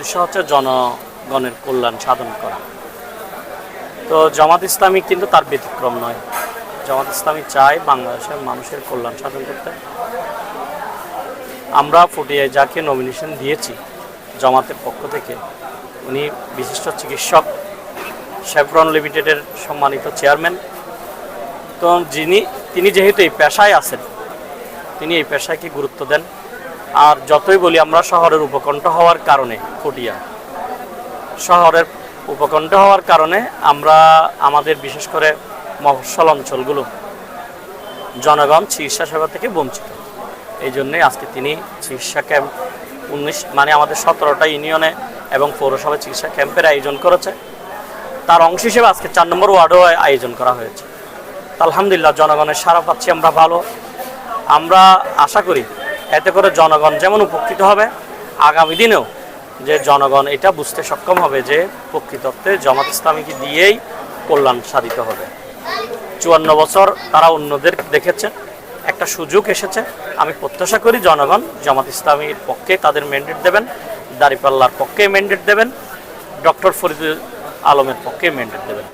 উদ্দেশ্য হচ্ছে জনগণের কল্যাণ সাধন করা। তো জামাত ইসলামী কিন্তু তার ব্যতিক্রম নয়। জামাত ইসলামী চায় বাংলাদেশের মানুষের কল্যাণ সাধন করতে। আমরা ফুটিয়ায় যাকে নমিনেশন দিয়েছি জামাতের পক্ষ থেকে, উনি বিশিষ্ট চিকিৎসক শেভরন লিমিটেডের সম্মানিত চেয়ারম্যান তো যিনি, তিনি যেহেতু এই পেশায় আছেন, তিনি এই পেশাকে গুরুত্ব দেন। আর যতই বলি আমরা, শহরের উপকণ্ঠ হওয়ার কারণে ফুটিয়া শহরের উপকণ্ঠ হওয়ার কারণে আমরা, আমাদের বিশেষ করে মফস্বল অঞ্চলগুলো জনগণ চিকিৎসা সেবা থেকে বঞ্চিত। এই জন্যই আজকে তিনি চিকিৎসা ক্যাম্প উনিশ মানে আমাদের সতেরোটা ইউনিয়নে এবং পৌরসভা চিকিৎসা ক্যাম্পের আয়োজন করেছে। তার অংশ হিসেবে আজকে চার নম্বর ওয়ার্ডও আয়োজন করা হয়েছে। আলহামদুলিল্লাহ, জনগণের সারা পাচ্ছি আমরা ভালো। আমরা আশা করি এতে করে জনগণ যেমন উপকৃত হবে, আগামী দিনেও যে জনগণ এটা বুঝতে সক্ষম হবে যে প্রকৃতত্বে জামাত ইসলামীকে দিয়েই কল্যাণ সাধিত হবে। চুয়ান্ন বছর তারা অন্যদের দেখেছে একটা সুযোগ এসেছে। আমি প্রত্যাশা করি জনগণ জামাত ইসলামীর পক্ষে তাদের ম্যান্ডেট দেবেন, দাঁড়িপাল্লার পক্ষে ম্যান্ডেট দেবেন, ডক্টর ফরিদুল আলমের পক্ষে ম্যান্ডেট দেবেন।